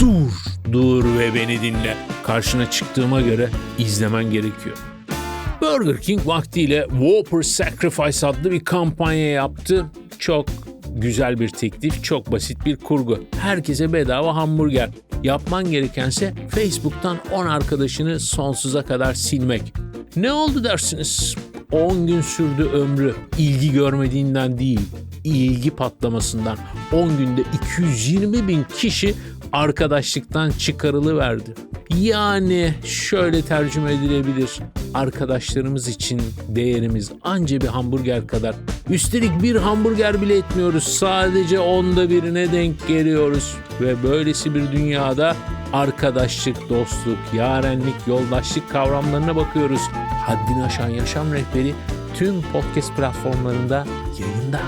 Dur, dur ve beni dinle. Karşına çıktığıma göre izlemen gerekiyor. Burger King vaktiyle Whopper Sacrifice adlı bir kampanya yaptı. Çok güzel bir teklif, çok basit bir kurgu. Herkese bedava hamburger. Yapman gerekense Facebook'tan 10 arkadaşını sonsuza kadar silmek. Ne oldu dersiniz? 10 gün sürdü ömrü. İlgi görmediğinden değil, ilgi patlamasından 10 günde 220 bin kişi arkadaşlıktan çıkarılıverdi. Yani şöyle tercüme edilebilir. Arkadaşlarımız için değerimiz anca bir hamburger kadar. Üstelik bir hamburger bile etmiyoruz. Sadece onda birine denk geliyoruz. Ve böylesi bir dünyada arkadaşlık, dostluk, yarenlik, yoldaşlık kavramlarına bakıyoruz. Haddini aşan yaşam rehberi tüm podcast platformlarında yayında.